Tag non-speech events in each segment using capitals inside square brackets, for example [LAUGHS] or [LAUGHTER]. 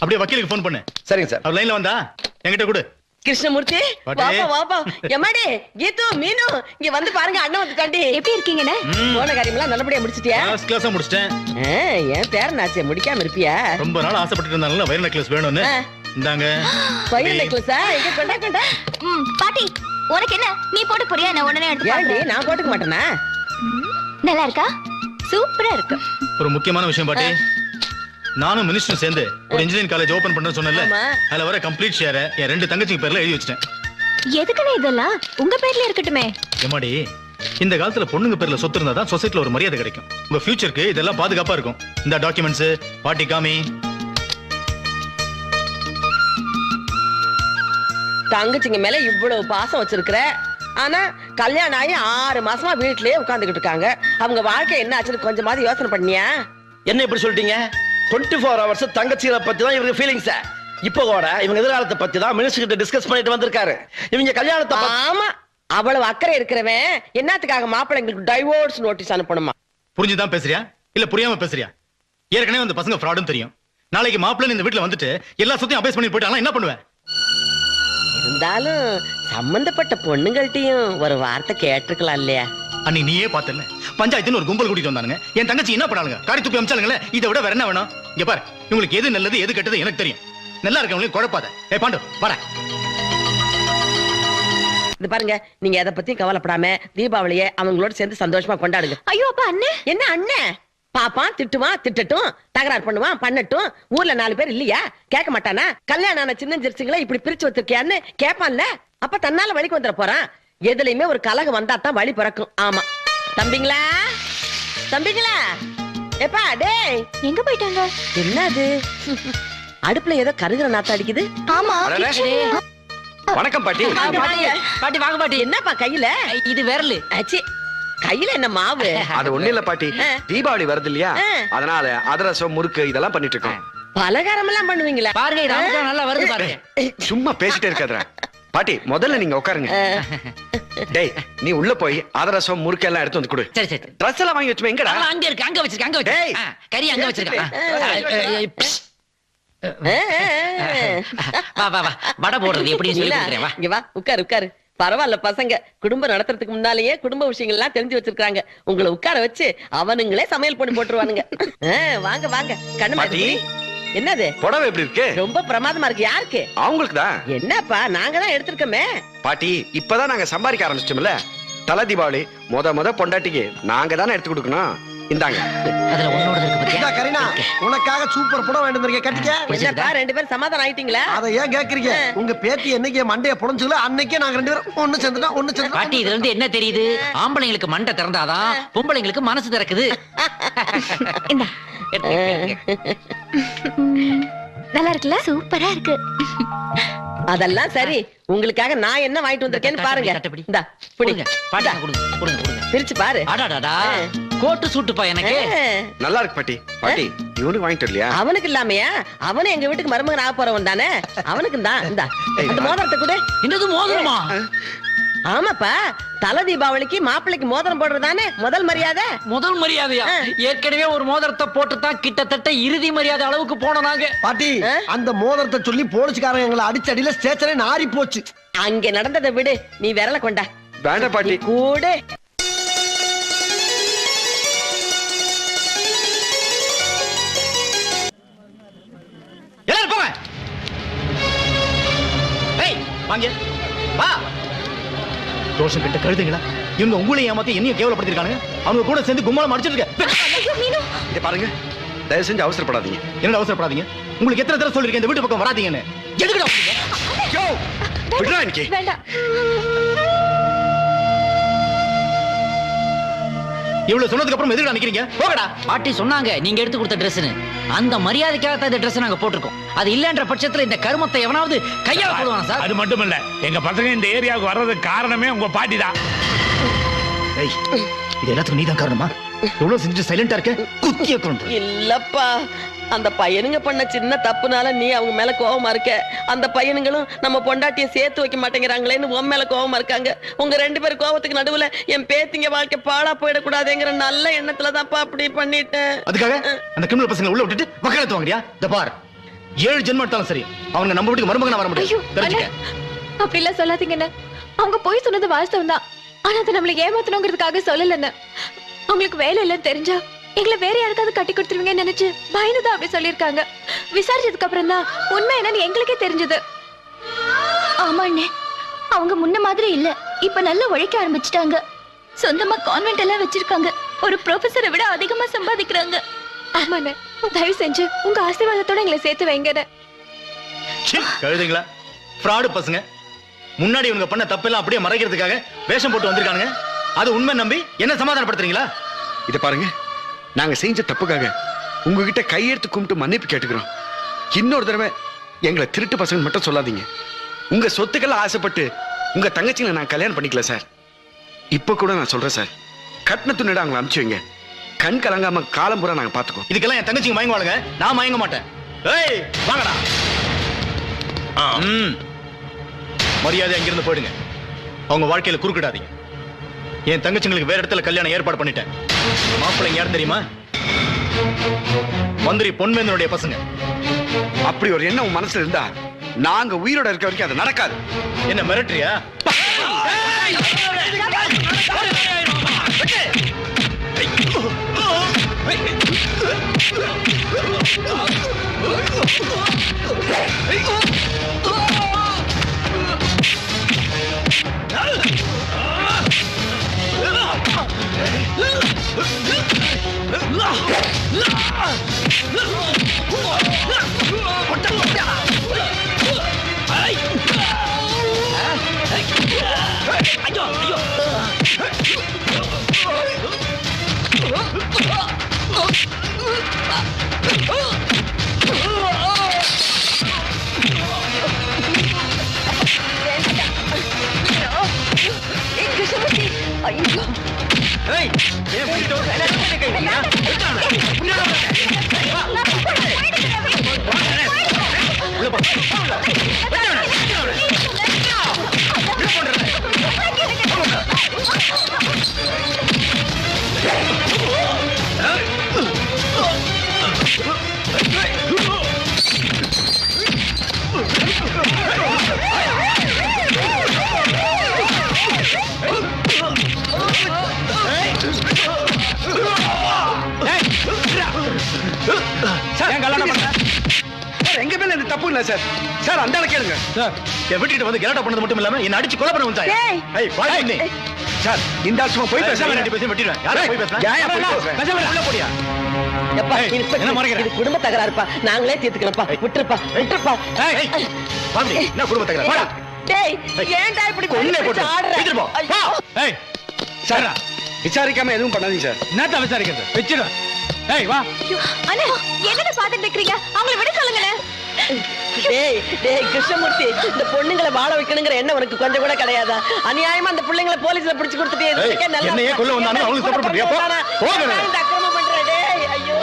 அப்படியே வக்கீலுக்கு ஃபோன் பண்ணு. சரிங்க சார். அவர் லைன்ல வந்தா என்கிட்ட கொடு. கிருஷ்ணமூர்த்தி. வாப்பா வாப்பா. எம்மாடி கீது மீனு இங்க வந்து பாருங்க அண்ணன் வந்துட்டாண்டி எப்படி இருக்கீங்கண்ணே. போன காரியம்லாம் நல்லபடியா முடிச்சிட்டியா? ஃபர்ஸ்ட் கிளாஸா முடிச்சிட்டேன். ஆ, என் பேரனாச்சே முடிக்காம இருப்பியா? ரொம்ப நாள் ஆசைப்பட்டு இருந்தாங்கல்ல வயர் நெக்லஸ் வேணும்னு. இந்தாங்க. டேய். நெக்லஸா எங்க கொண்டா கொண்டா ம் பாட்டி உனக்கு என்ன? நீ போட்டு போறியா நான் உடனே எடுத்து ஏன்டி பார்க்கறேன். நான் போட்டுக்க மாட்டேனா? நல்லா இருக்கா? சூப்பரா இருக்கு. ஒரு முக்கியமான விஷயம் பாட்டி. நானும் மினிஸ்டர் சேர்ந்து ஒரு இன்ஜினியரிங் காலேஜ் ஓபன் பண்ண சொன்னேன்ல. அதுல வர கம்ப்ளீட் ஷேரை என் ரெண்டு தங்கச்சிங்க பேர்ல எழுதி வச்சிட்டேன். எதுக்குண்ணே இதெல்லாம்? உங்க பேர்ல இருக்கட்டுமே. எம்மாடி இந்த காலத்துல பொண்ணுங்க பேர்ல சொத்து இருந்தா தான் சொசைட்டில ஒரு மரியாதை கிடைக்கும். உங்க ஃபியூச்சருக்கு இதெல்லாம் பாதுகாப்பா இருக்கும். இந்த டாக்குமெண்ட்ஸ் பாட்டி காமி தங்கச்சிங்க மேல இவ்வளவு பாசம் வச்சிருக்கிற? ஆனா கல்யாணம் ஆகி ஆறு மாசமா வீட்லயே உட்கார்ந்துகிட்டு இருக்காங்க. அவங்க வாழ்க்கை என்ன ஆச்சுன்னு கொஞ்சமாவது யோசனை பண்ணியா? என்ன இப்படி சொல்லிட்டீங்க? டுவெண்ட்டி ஃபோர் ஹவர்ஸ் தங்கச்சிகளை பத்தி தான் இவங்க ஃபீலிங்ஸ் இப்போ கூட இவங்க எதிர்காலத்தை பத்தி தான் மினிஸ்டர் கிட்ட டிஸ்கஸ் பண்ணிட்டு வந்திருக்காரு. இவங்க கல்யாணத்தை பத்தி- ஆமா அவ்வளவு அக்கறை இருக்கிறவன் என்னத்துக்காக மாப்பிள்ளைங்களுக்கு டைவோர்ஸ் நோட்டீஸ் அனுப்பணுமா? புரிஞ்சுதான் பேசுறியா? இல்ல புரியாம பேசுறியா? ஏற்கனவே அந்த பசங்க ஃப்ராடும் தெரியும். நாளைக்கு மாப்பிள்ளை இந்த வீட்டுல வந்துட்டு எல்லா சொத்தையும் அபேஸ் பண்ணி போயிட்டாங்கன்னா என்ன பண்ணுவேன் இருந்தாலும் சம்பந்தப்பட்ட பொண்ணுங்கள்ட்டயும் ஒரு வார்த்தை கேட்டிருக்கலாம் இல்லையா? அன்னைக்கு நீயே பார்த்தல பஞ்சாயத்துன்னு ஒரு கும்பல் கூட்டிட்டு வந்தானுங்க. என் தங்கச்சி என்ன பண்ணாலுங்க காரி துப்பி அமிச்சாலுங்களே இதை விட வேற என்ன வேணும்? இங்க பாரு இவங்களுக்கு எது நல்லது எது கெட்டது எனக்கு தெரியும். நல்லா இருக்கவங்களையும் குழப்பாத. ஏ பாண்டு வரேன் இது பாருங்க நீங்க எதை பத்தியும் கவலைப்படாம தீபாவளியை அவங்களோட சேர்ந்து சந்தோஷமா கொண்டாடுங்க. ஐயோ அப்பா அண்ணே. என்ன அண்ணன் பாப்பான் திட்டுவான் திட்டட்டும் தகராறு பண்ணுவான் பண்ணட்டும். ஊர்ல நாலு பேர் இல்லையா? கேட்க மாட்டானா? கல்யாணம் ஆன சின்ன சிறுசுங்களை இப்படி பிரிச்சு வச்சிருக்கியான்னு கேட்பான்ல. அப்ப தன்னால வழிக்கு வந்துட போறான். எதுலயுமே ஒரு கலகம் வந்தா தான் வழி பிறக்கும். ஆமா. தம்பிங்களா? தம்பிங்களா? எப்பா டேய். எங்க போயிட்டாங்க? என்னது? அடுப்புல ஏதோ கருகிற நாத்தம் அடிக்குது. ஆமா. வணக்கம் பாட்டி. பாட்டி வாங்க பாட்டி. என்னப்பா கையில? இது விரலு. அச்சி. கையில என்ன மாவு? அது ஒண்ணு இல்ல பாட்டி. தீபாவளி வருது இல்லையா. அதனால அதிரசம் முறுக்கு இதெல்லாம் பண்ணிட்டு இருக்கோம். பலகாரம் எல்லாம் பண்ணுவீங்களா? பாருங்க நல்லா வருது பாருங்க. சும்மா பேசிட்டே இருக்காத பாட்டி முதல்ல நீங்க உட்காருங்க டேய் நீ உள்ள போய் அதிரசம் முறுக்கு எல்லாம் எடுத்து வந்து கொடு சரி சரி ட்ரெஸ் எல்லாம் வாங்கி வச்சுமே எங்கடா அங்க இருக்கு அங்க வச்சிருக்க அங்க ஆ, கறி அங்க வச்சிருக்க வா வா வா வடை போடுறது எப்படின்னு சொல்லி கொடுக்குறேன் வா இங்க வா உட்காரு உட்காரு பரவாயில்ல பசங்க குடும்பம் நடத்துறதுக்கு முன்னாலேயே குடும்ப விஷயங்கள் எல்லாம் தெரிஞ்சு வச்சிருக்காங்க உங்களை உட்கார வச்சு அவனுங்களே சமையல் பண்ணி போட்டுருவானுங்க வாங்க வாங்க கண்ணு. என்னது? புடவை எப்படி இருக்கு? ரொம்ப பிரமாதமா இருக்கு. யாருக்கு? அவங்களுக்கு தான் என்னப்பா நாங்க தான் எடுத்திருக்கோமே. பாட்டி இப்பதான் நாங்க சம்பாதிக்க ஆரம்பிச்சிட்டோம்ல. தலை தீபாவளி முத முத பொண்டாட்டிக்கு நாங்க தானே எடுத்து கொடுக்கணும். இந்தாங்க. அதுல உன்னோட இருக்கு கரீனா உனக்காக சூப்பர் படம் வேண்டு வந்திருக்கேன். கட்டிக்க. என்னப்பா? ரெண்டு பேரும் சமாதானம் ஆயிட்டீங்களா? அதை ஏன் கேக்குறீங்க? உங்க பேத்தி என்னைக்கு என் மண்டைய புடஞ்சுல அன்னைக்கே நாங்க ரெண்டு பேரும் ஒண்ணு சேர்ந்துட்டோம் ஒண்ணு பாட்டி சேர்ந்துட்டோம் இதுல இருந்து என்ன தெரியுது? ஆம்பளைங்களுக்கு மண்டை திறந்தாதான் பொம்பளைங்களுக்கு மனசு திறக்குது. [LAUGHS] [LAUGHS] நல்லா இருக்குல்ல? சூப்பரா இருக்கு. அதெல்லாம் சரி. உங்களுக்காக நான் என்ன வாங்கிட்டு வந்திருக்கேன்னு பாருங்க. இந்தா பிடி. கொடுங்க. பாட்டி கொடுங்க. கொடுங்க கொடுங்க. பிரிச்சு பாரு. அடாடாடா. கோட்டு சூட்டுப்பா எனக்கு. நல்லா இருக்கு பாட்டி. பாட்டி இவனுக்கு வாங்கிட்டு இல்லையா அவனுக்கு இல்லாமையா? அவனும் எங்க வீட்டுக்கு மருமகன் ஆக போறவன் தானே? அவனுக்கு தான் இந்தா மோதிரத்தை கொடு. என்னது மோதிரமா? ஆமாப்பா தல தீபாவளிக்கு மாப்பிள்ளைக்கு மோதிரம் போடுறதானே முதல் மரியாதை? முதல் மரியாதையா. ஏற்கனவே ஒரு மோதிரத்தை போட்டு தான் கிட்டத்தட்ட இறுதி மரியாதை அளவுக்கு போனோம் நாங்க. பாட்டி? அந்த மோதிரத்தை சொல்லி போலீஸ்காரங்க எங்களை அடிச்ச அடியில ஸ்டேஷனே நாரி போச்சு. அங்க நடந்ததை விடு நீ விரல கொண்டா. வேண்டாம் பாட்டி. கூட. ரோஷன் கிட்ட கழுதுங்களா? இவங்க உங்களை ஏமாத்தி என்னையும் கேவலப்படுத்திருக்கானுங்க? அவங்க கூட சேர்ந்து இருக்க. இதை பாருங்க. தயவு செஞ்சு அவசரப்படாதீங்க. என்னடா அவசரப்படாதீங்க? உங்களுக்கு எத்தனை தடவை சொல்லிருக்கேன் இந்த வீட்டு பக்கம் வராதீங்கன்னு. எதுக்குடா இவ்வளவு சொன்னதுக்கு அப்புறம் எதுக்குடா நிக்கிறீங்க? போகடா பாட்டி சொன்னாங்க நீங்க எடுத்து கொடுத்த ட்ரெஸ்னு அந்த மரியாதைக்காக தான் இந்த ட்ரெஸ் நாங்க போட்டிருக்கோம். அது இல்லன்ற பட்சத்துல இந்த கருமத்தை எவனாவது கையால போடுவானா சார்? அது மட்டும் இல்ல எங்க பசங்க இந்த ஏரியாவுக்கு வர்றதுக்கு காரணமே உங்க பாட்டி தான் இது எல்லாத்துக்கும் நீதான் காரணமா? எவ்வளவு செஞ்சு சைலண்டா இருக்க? குத்திய கொண்டு இல்லப்பா அந்த பையனுங்க பண்ண சின்ன தப்புனால நீ அவங்க மேல கோவமா இருக்க. அந்த பையனுங்களும் நம்ம பொண்டாட்டிய சேர்த்து வைக்க மாட்டேங்கிறாங்களேன்னு உன் மேல கோவமா இருக்காங்க. உங்க ரெண்டு பேரும் கோவத்துக்கு நடுவுல என் பேத்திங்க வாழ்க்கை பாழா போயிடக்கூடாதுங்கிற நல்ல எண்ணத்துல தான்ப்பா அப்படி பண்ணிட்டேன். அதுக்காக அந்த கிரிமினல் பசங்களை உள்ள விட்டுட்டு வக்காலத்து வாங்குறியா இந்த பார். ஏழு ஜென்மம் எடுத்தாலும் சரி அவங்க நம்ம வீட்டுக்கு மருமகனா வர முடியும் அப்படி எல்லாம் சொல்லாதீங்கண்ணே. அவங்க போய் சொன்னது வாஸ்தவம் தான் ஆனா அதை நம்மள ஏமாத்தணுங்கிறதுக்காக சொல்லலன்னு அவங்களுக்கு வேலை இல்லைன்னு தெரிஞ்சா எங்களை வேற யாருக்காவது கட்டி கொடுத்துருவீங்கன்னு நினைச்சு பயந்துதான் அப்படி சொல்லியிருக்காங்க. விசாரிச்சதுக்கு அப்புறம் தான் உண்மை என்னன்னு எங்களுக்கே தெரிஞ்சது. ஆமா அண்ணே. அவங்க முன்ன மாதிரி இல்ல. இப்ப நல்லா உழைக்க ஆரம்பிச்சிட்டாங்க. சொந்தமா கான்வென்ட் எல்லாம் வச்சிருக்காங்க. ஒரு ப்ரொஃபஸரை விட அதிகமா சம்பாதிக்கிறாங்க. ஆமாண்ணே தயவு செஞ்சு உங்க ஆசீர்வாதத்தோட எங்களை சேர்த்து வைங்கண்ணே சீ, கழுதைங்களா? ஃப்ராடு பசங்க. முன்னாடி இவங்க பண்ண தப்பெல்லாம் அப்படியே மறைக்கிறதுக்காக வேஷம் போட்டு வந்திருக்கானுங்க. அது உண்மை நம்பி என்ன சமாதானப்படுத்துறீங்களா? இத பாருங்க. நாங்க செஞ்ச தப்புக்காக உங்ககிட்ட கையெடுத்து கும்பிட்டு மன்னிப்பு கேட்டுக்கிறோம். இன்னொரு தடவை எங்களை திருட்டு பசங்க மட்டும் சொல்லாதீங்க. உங்க சொத்துக்கெல்லாம் ஆசைப்பட்டு உங்க தங்கச்சிங்களை நான் கல்யாணம் பண்ணிக்கல சார். இப்ப கூட நான் சொல்றேன் சார். கட்டின துணிட அவங்களை அனுப்பிச்சு வைங்க. கண் கலங்காம காலம் பூரா நாங்க பாத்துக்கோ இதுக்கெல்லாம் என் தங்கச்சிங்க மயங்குவாளுங்க. நான் மயங்க மாட்டேன். ஏய் வாங்கடா. ம். மரியாதை அங்கிருந்து போயிடுங்க. அவங்க வாழ்க்கையில குறுக்கிடாதீங்க. என் தங்கச்சிங்களுக்கு வேற இடத்துல கல்யாணம் ஏற்பாடு பண்ணிட்டேன் மாப்பிள்ளைங்க யார் தெரியுமா மந்திரி பொன்வேந்தனுடைய பசங்க அப்படி ஒரு எண்ணம் உன் மனசுல இருந்தா நாங்க உயிரோட இருக்க வரைக்கும் அது நடக்காது என்ன மிரட்டுறியா ஏய், சார்? சார் அந்த ஆளை கேளுங்க. சார் என் வீட்டுக்கிட்ட வந்து கலாட்டா பண்ணது மட்டும் இல்லாம என்ன அடிச்சு கொலை பண்ண வந்தாங்க ஏய். ஏய் வாடி பண்ணி சார் இந்த ஆள் சும்மா போய் பேசாம ரெண்டு பேரும் வெட்டிடுவேன். யாரா போய் பேசுறா ஏன் ஏன் போய் பேசுற? பேசாம உள்ள போடியா? எப்பா, ஏய், இன்ஸ்பெக்டர், என்ன மறைக்கிற? இது குடும்ப தகராறுப்பா. நாங்களே தீர்த்துக்கிறோம்ப்பா. விட்டுருப்பா. விட்டுருப்பா. ஏய் பாம்பி என்ன குடும்ப தகராறு? போடா டேய் ஏன்டா இப்படி கொன்னே போட்டு பிடிச்சு ஆடுற? எடுத்துட்டு போ. ஐயோ. வா ஏய். சார் விசாரிக்காம எதுவும் பண்ணாதீங்க சார். என்னத்த விசாரிக்கிறது? வெச்சிடு. ஏய் வா. அண்ணா பாத்துட்டு இருக்கீங்க அவங்கள விட சொல்லுங்களேன். டேய் டேய் கிருஷ்ணமூர்த்தி இந்த பொண்ணுங்களை வாழ வைக்கணுங்கிற எண்ணம் உனக்கு கொஞ்சம் கூட கிடையாதா? அநியாயமா அந்த பிள்ளைங்களை போலீஸ்ல பிடிச்சு கொடுத்துட்டே ஏய், இதுக்கே நல்லா என்னையே கொல்ல வந்தானே, அவனுக்கு support பண்றியா? போ. போ, ஏன்டா கண்ணு. இந்த அக்கிரமம் பண்ற டேய் ஐயோ.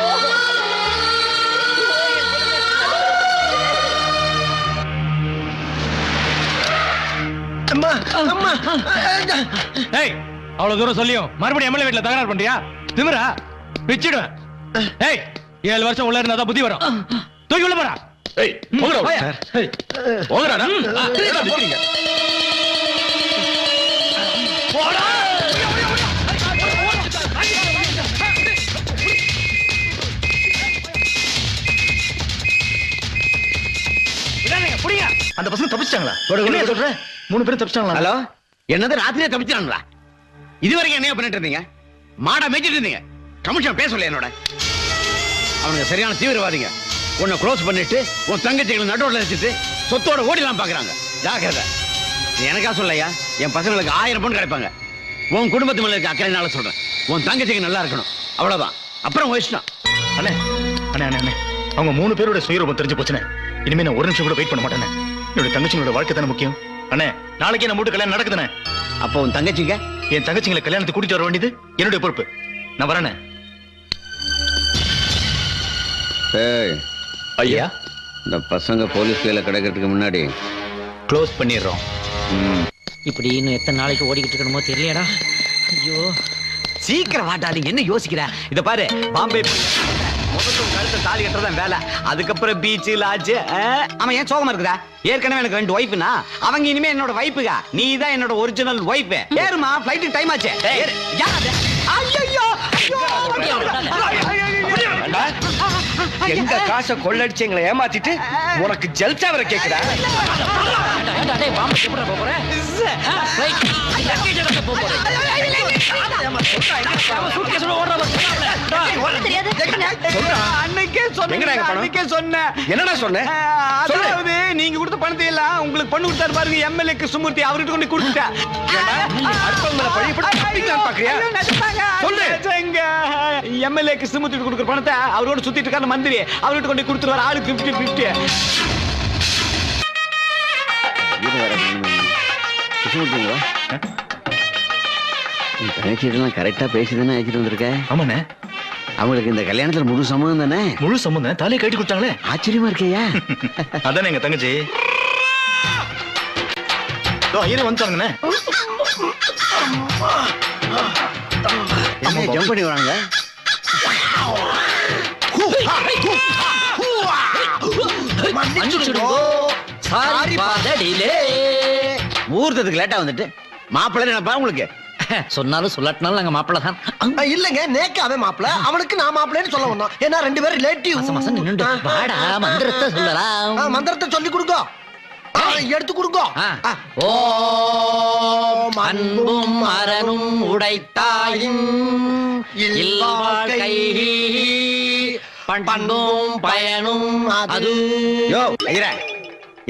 அம்மா அம்மா. ஏய் அவ்வளவு தூரம் சொல்லியும் மறுபடியும் எம்எல்ஏ வீட்ல தகராறு பண்றியா? திமிரா? பிச்சிடுவேன். ஏய் ஏழு வருஷம் உள்ள இருந்தா தான் புத்தி வரும். தூக்கி உள்ள போறா அந்த பசங்க தப்பிச்சிட்டாங்களா? என்ன சொல்ற? மூணு பேரும் தப்பிச்சிட்டாங்களா? ஹலோ? என்னது ராத்திரியே தப்பிச்சாங்களா இது வரைக்கும் என்ன பண்ணிட்டு இருந்தீங்க. மாடா மேய்ச்சிட்டு இருந்தீங்க. கமிஷன் பேசல என்னோட. அவனுங்க சரியான தீவிரவாதிங்க. உன்னை க்ளோஸ் பண்ணிட்டு உன் தங்கச்சிகளை நடுவில் வச்சுட்டு சொத்தோட ஓடிலாம் பாக்குறாங்க. ஜாக்கிரதை. எனக்கா சொல்லையா என் பசங்களுக்கு ஆயிரம் பொண்ணு கிடைப்பாங்க. உன் குடும்பத்து மேல இருக்க அக்கறைனால சொல்றேன். உன் தங்கச்சிக்கு நல்லா இருக்கணும். அவ்வளவுதான். அப்புறம் இஷ்டம். அண்ணே அண்ணே அண்ணே அண்ணே. அவங்க மூணு பேரோட சுயரூபம் தெரிஞ்சு போச்சுனே இனிமே நான் ஒரு நிமிஷம் கூட வெயிட் பண்ண மாட்டேனே என்னோட தங்கச்சிங்களோட வாழ்க்கை தானே முக்கியம்? அண்ணே நாளைக்கு நம்ம வீட்டு கல்யாணம் நடக்குதுண்ணே. அப்போ உன் தங்கச்சிங்க? என் தங்கச்சிங்களை கல்யாணத்துக்கு கூட்டிட்டு வர வேண்டியது என்னுடைய பொறுப்பு. நான் வரேனே ஐயா. இந்த பசங்க போலீஸ் கையில கிடைக்கிறதுக்கு முன்னாடி க்ளோஸ் பண்ணிடுறோம். இப்படி இன்னும் எத்தனை நாளைக்கு ஓடிக்கிட்டு இருக்கணுமோ தெரியலையாடா ஐயோ. சீக்கிரம் வாட்டா நீ என்ன யோசிக்கிற? இத பாரு பாம்பே முதல்ல கழுத்தை தாலி கட்டுறதான் வேலை. அதுக்கப்புறம் பீச் லாட்ஜ் அவன் ஏன் சோகமா இருக்குதா? ஏற்கனவே எனக்கு ரெண்டு ஒய்ஃப்னா அவங்க இனிமே என்னோட வைஃபுகா நீ தான் என்னோட ஒரிஜினல் ஒய்ஃப் ஏறுமா ஃபிளைட்டுக்கு டைம் ஆச்சு. ஏறு. யார் அது? எங்க காசை கொள்ளடிச்சு எங்களை ஏமாத்திட்டு உனக்கு ஜல்சா வர கேக்குதா? என்னடா நீங்க கொடுத்த பணத்தை எல்லாம் உங்களுக்கு பொண்ணு கொடுத்தாரு பாருங்க எம்எல்ஏ கிருஷ்ணமூர்த்தி அவர்கிட்ட கொண்டு கொடுத்துட்டேன். அடுத்தவங்க மேல பழி போட்டு தப்பிக்கலாம்னு பாக்குறியா? சொல்லு. எம்எல்ஏ கிருஷ்ணமூர்த்தி கொடுக்குற பணத்தை அவரோட சுத்திட்டு இருக்காரு மந்திரி. அவர்கிட்ட கொண்டு கொடுத்துருவாரு ஆளு பிப்டி பிப்டி தங்கச்சிட்டெல்லாம் கரெக்டா பேசி தானே அழைச்சிட்டு வந்திருக்க? ஆமாண்ணே. அவங்களுக்கு இந்த கல்யாணத்துல முழு சம்மதம் தானே? முழு சம்பந்தம் தாலியை கட்டி கொடுத்தாங்களே. ஆச்சரியமா இருக்கையா? அதானே எங்க தங்கச்சி. ஐயரே வந்துட்டாங்கண்ணே. என்ன ஜம்ப் பண்ணி வராங்க? மன்னிச்சுடுங்கோ. முகூர்த்தத்துக்கு லேட்டா வந்துட்டு. மாப்பிள்ளை நினைப்பா உங்களுக்கு? சொன்னாலும் சொல்லாட்டினாலும் நாங்க மாப்பிள்ள தான். ஆ, இல்லங்க நேக்கு அவன் மாப்பிள அவனுக்கு நான் மாப்பிள்ளைன்னு சொல்ல வந்தோம். ஏன்னா ரெண்டு பேரும் ரிலேட்டிவ் மாசம் மாசம் நின்னுண்டு. வாடா மந்திரத்தை சொல்லலாம். மந்திரத்தை சொல்லி கொடுங்க. ஆ, எடுத்து கொடுங்க. ஆ. ஆ. ஓம் அன்பும் அரணும் உடைத்தாயின் இல்வாழ்க்கை பண்பும் பயனும் அது. யோ ஐயரே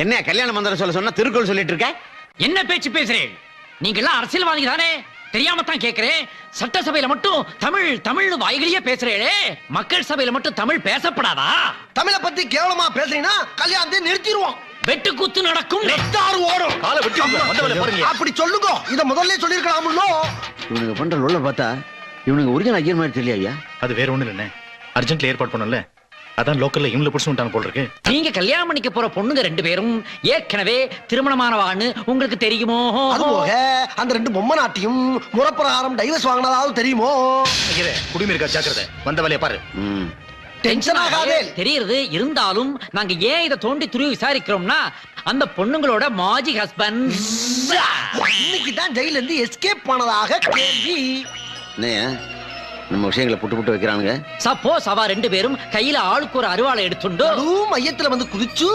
என்ன கல்யாண மந்திரம் சொல்ல சொன்னா திருக்குறள் சொல்லிட்டு இருக்க? என்ன பேச்சு பேசுறேன்? நீங்க எல்லாம் அரசியல்வாதிங்க தானே? தெரியாம தான் கேக்குறேன். சட்டசபையில மட்டும் தமிழ் தமிழ்னு வாய்களையே பேசுறேளே. மக்கள் சபையில மட்டும் தமிழ் பேசப்படாதா? தமிழை பத்தி கேவலமா பேசுறீங்கன்னா கல்யாணத்தை நிறுத்திடுவோம். வெட்டு குத்து நடக்கும். ரத்தாறு ஓடும். காலை வெட்டி வந்தவளை பாருங்க. அப்படி சொல்லுங்க. இத முதல்ல சொல்லிருக்கலாம்லோ இவனுக்கு பண்ற லொல்ல பார்த்தா இவனுக்கு ஒரிஜினல் ஐயர் மாதிரி தெரியலையா? அது வேற ஒண்ணு இல்லைண்ணே. அர்ஜென்ட்ல ஏற்பாடு பண்ணல அதான் லோக்கல்ல இவங்கள புடிச்சு விட்டாங்க போல இருக்கு. நீங்க கல்யாணம் பண்ணிக்க போற பொண்ணுங்க ரெண்டு பேரும் ஏற்கனவே திருமணமானவான்னு உங்களுக்கு தெரியுமோ? அது போக அந்த ரெண்டு பொம்மை நாட்டியும் முறப்பிரகாரம் டைவர்ஸ் வாங்கினதாவது தெரியுமோ? குடிமை இருக்கா ஜாக்கிரதை. வந்த வேலையை பாரு. டென்ஷன் ஆகாதே. தெரியுது இருந்தாலும் நாங்க ஏன் இதை தோண்டி துருவி விசாரிக்கிறோம்னா அந்த பொண்ணுங்களோட மாஜி ஹஸ்பண்ட் இன்னைக்கு தான் ஜெயில இருந்து எஸ்கேப் பண்ணதாக கேள்வி. நம்ம விஷயங்களை புட்டு புட்டு வைக்கிறானுங்க. சப்போஸ் அவ ரெண்டு பேரும் கையில ஆளுக்கு ஒரு அருவாளை எடுத்துண்டு அதுவும் மையத்துல வந்து குதிச்சு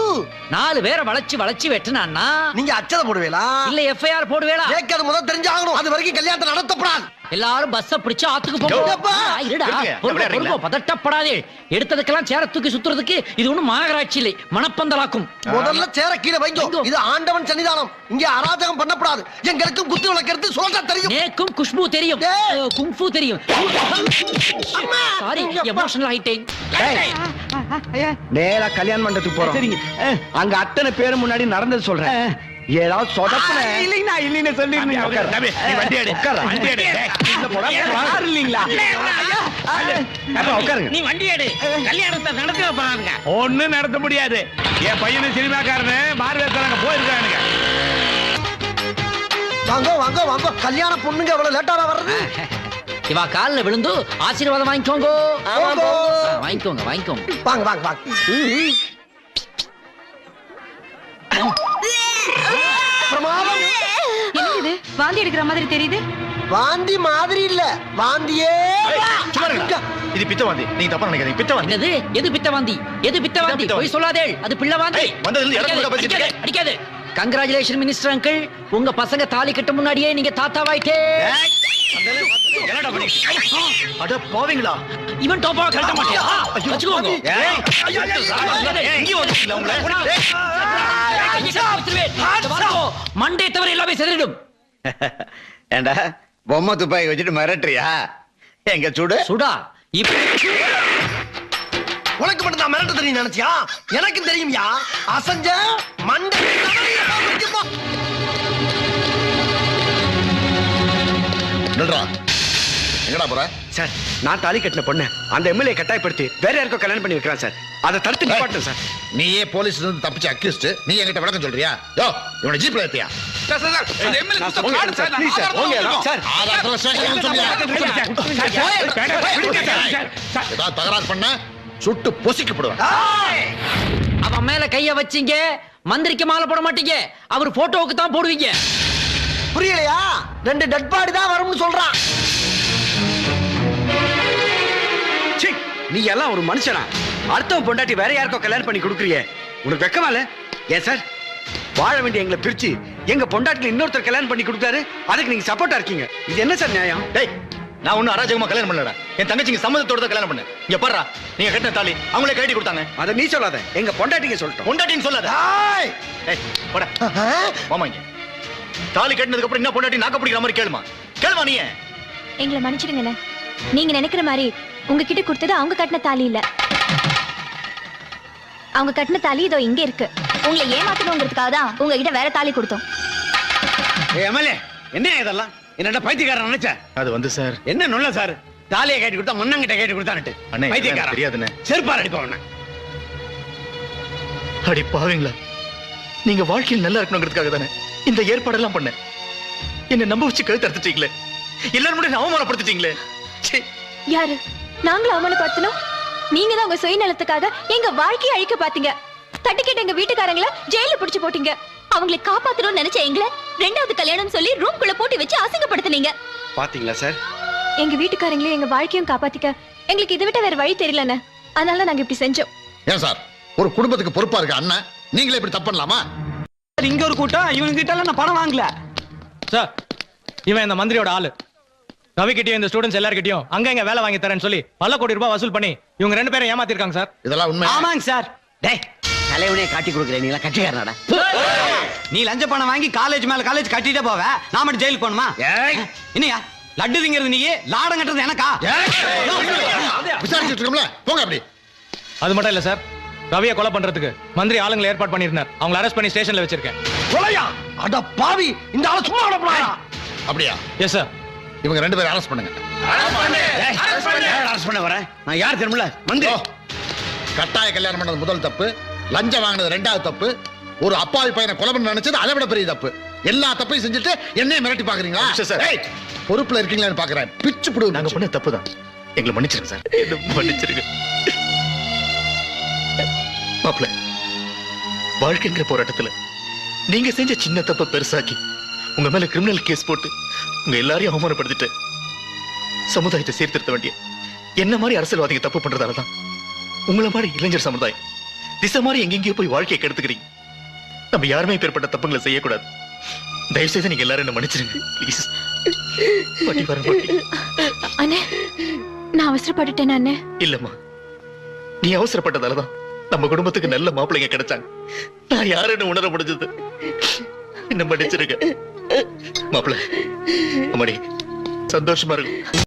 நாலு பேரை வளைச்சு வளைச்சு வெட்டுனான்னா நீங்க அச்சதை போடுவீங்களா இல்ல எஃப்ஐஆர் போடுவேளா? எனக்கு அது முதல் தெரிஞ்சாகணும். அது வரைக்கும் கல்யாணத்தை நடத்தப்படாது. எல்லாரும் பஸ்ஸ பிடிச்சு ஆத்துக்கு யோ, போங்க. அப்பா. ஆ, இருடா. எடுங்க, பொறுங்க, விளையாடுறீங்களா? பொறுங்க, பதட்டப்படாதே. எடுத்ததுக்கெல்லாம் சேர தூக்கி சுத்துறதுக்கு இது ஒண்ணும் மாநகராட்சி இல்லை. மணப்பந்தலாக்கும் முதல்ல சேர கீழே வைங்கோ. இது ஆண்டவன் சன்னிதானம். இங்க அராஜகம் பண்ணப்படாது. எங்களுக்கும் குத்து விளக்கிறது சொல்ல தெரியும். நேக்கும் குஷ்பு தெரியும். குங்ஃபு தெரியும். சாரி எமோஷனல் ஆயிட்டேன். நேரா கல்யாண மண்டபத்துக்கு போறோம். சரிங்க. அங்க அத்தனை பேரு முன்னாடி நடந்தது சொல்றேன். ஏதாவது சொதப்புன. இல்லைங்கண்ணா இல்லைன்னு சொல்லிருந்தீங்க தம்பி, நீ வண்டி எடு. வண்டி எடு. டேய், உள்ள போடா. யாரும் இல்லைங்களா? அப்பா, உட்காருங்க. நீ வண்டி எடு. கல்யாணத்தை நடத்தி போறாங்க ஒண்ணும் நடத்த முடியாது. என் பையனு சினிமாக்காரனு மார்வேத்தாங்க போயிருக்கானுங்க. வாங்க வாங்க வாங்க. கல்யாண பொண்ணுங்க எவ்வளவு லேட்டாரா வர்றது? இவா கால்ல விழுந்து ஆசீர்வாதம் வாங்கிக்கோங்க. வாங்கிக்கோங்க வாங்கிக்கோங்க. வாங்க வாங்க வாங்க. வாந்தி எடுக்கிற மாதிரி தெரியுது வாந்தி மாதிரி இல்ல வாந்தியே. இது பித்தவாந்தி நீங்க தப்பா நினைக்காதீங்க பித்தவாந்தி என்னது எது பித்தவாந்தி எது பித்தவாந்தி பித்தவாந்தி. போய் சொல்லாதே அது வந்ததுல இடம் கொடுக்க அடிக்காது, கங்க்ராச்சுலேஷன் மினிஸ்டர் அங்கிள் உங்க பசங்க தாலி கட்ட முன்னாடியே நீங்க தாத்தாவாயிட்டே அட போவீங்களா இவன் டோப்பாவை கழட்ட மாட்டியா வச்சுக்கோங்க மண்டே தவிர எல்லாமே செதறிடும் ஏண்டா பொம்மை துப்பாக்கி வச்சுட்டு மிரட்டுறியா? எங்க சுடு? சுடா. இப்ப உனக்கு மட்டும் நான் மிரட்ட தெரியும் நினைச்சியா? எனக்கும் தெரியும்யா? அசஞ்ச மண்டை நில்றா எங்கடா போற? சார் நான் தாலி கட்டின பொண்ணு அந்த எம்எல்ஏ கட்டாயப்படுத்தி வேற யாருக்கோ கல்யாணம் பண்ணி வைக்கிறான் சார். அதை தடுத்து நிப்பாட்டணும் சார். நீயே போலீஸ்ல இருந்து தப்பிச்சு அக்யூஸ்ட் நீ என்கிட்ட விளக்கம் சொல்றியா? யோ இவனை ஜீப்ல ஏத்தியா? Sir, sir, sir. ஏதாவது தகராறு பண்ண சுட்டு பொசிக்கப்படுவேன். அவன் மேல கைய வச்சீங்க மந்திரிக்கு மாலை போட மாட்டீங்க அவர் போட்டோவுக்கு தான் போடுவீங்க. புரியலையா? ரெண்டு டெட் பாடி தான் வரும்னு சொல்றான். நீ எல்லாம் ஒரு மனுஷனா. அடுத்தவன் பொண்டாட்டி வேற யாருக்கோ கல்யாணம் பண்ணி கொடுக்குறிய. உனக்கு வெக்கமா இல்ல? ஏன் சார்? வாழ வேண்டிய எங்களை பிரிச்சு எங்க பொண்டாட்டில இன்னொருத்தர் கல்யாணம் பண்ணி கொடுத்தாரு அதுக்கு நீங்க சப்போர்ட்டா இருக்கீங்க. இது என்ன சார் நியாயம்? டேய் நான் ஒன்னும் அராஜகமா கல்யாணம் பண்ணலடா. என் தங்கச்சிக்கு சம்மதத்தோட தான் கல்யாணம் பண்ணேன். இங்க பாருடா நீங்க கட்டின தாலி அவங்களே கட்டி கொடுத்தாங்க. அதை நீ சொல்லாத. எங்க பொண்டாட்டிங்க சொல்லிட்டோம். பொண்டாட்டின்னு சொல்லாத. ஏய்! ஏய் போடா. மாமா இங்க. தாலி கட்டினதுக்கு அப்புறம் என்ன பொண்டாட்டி நாக்க பிடிக்கிற மாதிரி கேளுமா. கேளுமா நீ எங்களை மன்னிச்சிடுங்கண்ணே. நீங்க நினைக்கிற மாதிரி உங்ககிட்ட கொடுத்தது அவங்க கட்டின தாலி இல்ல. அவங்க கட்டின தாலி இதோ இங்க இருக்கு. உங்களை ஏமாத்தணுங்கிறதுக்காக தான் உங்ககிட்ட வேற தாலி கொடுத்தோம். எம்எல்ஏ என்ன இதெல்லாம்? என்னடா பைத்தியக்காரன் நினைச்ச? அது வந்து சார். என்ன நொல்ல சார்? தாலியை கட்டி கொடுத்தா மண்ணங்கிட்ட கட்டி கொடுத்தான்ட்டு அண்ணே, பைத்தியக்காரன். தெரியாதுண்ணே. செருப்பார் அடிப்பவன அடி பாவீங்களா? நீங்க வாழ்க்கையில் நல்லா இருக்கணுங்கிறதுக்காக தானே இந்த ஏற்பாடெல்லாம் பண்ணேன். என்ன நம்ப வச்சு கழுத்து அறுத்துட்டீங்களே. எல்லாரும் முன்னாடி அவமானப்படுத்திட்டீங்களே. யாரு? நாங்களும் அவமானப்படுத்தணும் நீங்க தான் உங்க சுயநலத்துக்காக எங்க வாழ்க்கையை அழிக்க பாத்தீங்க தட்டிக்கிட்ட எங்க வீட்டுக்காரங்கள ஜெயில புடிச்சு போட்டீங்க. அவங்களை காப்பாத்தணும்னு நினைச்ச எங்களை ரெண்டாவது கல்யாணம் சொல்லி ரூம்குள்ள போட்டு வச்சு அசிங்கப்படுத்துனீங்க. பாத்தீங்களா சார்? எங்க வீட்டுக்காரங்களையும் எங்க வாழ்க்கையும் காப்பாத்திக்க எங்களுக்கு இதை விட்ட வேற வழி தெரியலண்ணே அதனால நாங்க இப்படி செஞ்சோம். ஏன் சார்? ஒரு குடும்பத்துக்கு பொறுப்பா இருக்க அண்ணன் நீங்களே இப்படி தப்பு பண்ணலாமா? இங்க ஒரு கூட்டம் இவங்க கிட்ட எல்லாம் நான் பணம் வாங்கல. சார் இவன் இந்த மந்திரியோட ஆளு. ரவி கிட்டயும் இந்த ஸ்டூடெண்ட்ஸ் எல்லார்கிட்டயும் அங்க இங்க வேலை வாங்கி தரேன்னு சொல்லி பல கோடி ரூபாய் வசூல் பண்ணி இவங்க ரெண்டு பேரும் ஏமாத்திருக்காங்க சார். இதெல்லாம் உண்மை ஆமாங்க சார். டேய் தலைவனே காட்டி கொடுக்குறேன் நீங்களா கட்சிக்காரனாடா. நீ லஞ்ச பணம் வாங்கி காலேஜ் மேல காலேஜ் கட்டிட்டே போவ நான் மட்டும் ஜெயிலுக்கு போகணுமா? என்னையா? லட்டு திங்கிறது நீ லாடம் கட்டுறது எனக்கா? விசாரிச்சுட்டு இருக்கோம்ல போங்க அப்படி. அது மட்டும் இல்ல சார் ரவியை கொலை பண்றதுக்கு மந்திரி ஆளுங்களை ஏற்பாடு பண்ணியிருந்தார். அவங்களை அரெஸ்ட் பண்ணி ஸ்டேஷன்ல வச்சிருக்கேன். கொலையா? அட பாவி இந்த ஆள சும்மா அப்படியா? எஸ் சார் இவங்க ரெண்டு பேரும் அரெஸ்ட் பண்ணுங்க. அரசு பண்ண வரேன் நான் யார் தெரியுமில்ல? ஓ, கட்டாய கல்யாணம் பண்ணது முதல் தப்பு லஞ்சம் வாங்கினது ரெண்டாவது தப்பு ஒரு அப்பாவி பையனை கொலை பண்ண நினைச்சது அதை விட பெரிய தப்பு. எல்லா தப்பையும் செஞ்சுட்டு என்னைய மிரட்டி பாக்குறீங்களா? சார். ஏய், பொறுப்புல இருக்கீங்களான்னு பாக்குறேன். பிச்சு புடு. நாங்க பண்ண தப்பு தான். எங்களை மன்னிச்சிருங்க சார். என்ன மன்னிச்சிருங்க. மாப்பிள்ள வாழ்க்கைங்கிற போராட்டத்துல நீங்க செஞ்ச சின்ன தப்ப பெருசாக்கி உங்க மேல கிரிமினல் கேஸ் போட்டு உங்க எல்லாரையும் அவமானப்படுத்திட்டு சமுதாயத்தை சீர்திருத்த வேண்டிய என்ன மாதிரி அரசியல்வாதிங்க தப்பு பண்றதால தான் உங்கள மாதிரி இளைஞர் சமுதாயம் திசை மாதிரி எங்கெங்கேயோ போய் வாழ்க்கையை கெடுத்துக்கிறீங்க. நம்ம யாருமே பேர்பட்ட தப்புங்களை செய்யக்கூடாது. தயவு செய்து நீங்க எல்லாரும் என்ன மன்னிச்சிருங்க. ப்ளீஸ் பாட்டி வர மாட்டி அண்ணே நான் அவசரப்பட்டுட்டேன் அண்ணே. இல்லம்மா. நீ அவசரப்பட்டதாலதான் நம்ம குடும்பத்துக்கு நல்ல மாப்பிள்ளைங்க கிடைச்சாங்க. நான் யாருன்னு உணர முடிஞ்சது? என்ன மன்னிச்சிருக்க மாப்பிள்ளை அம்மாடி. சந்தோஷமா இருக்கும்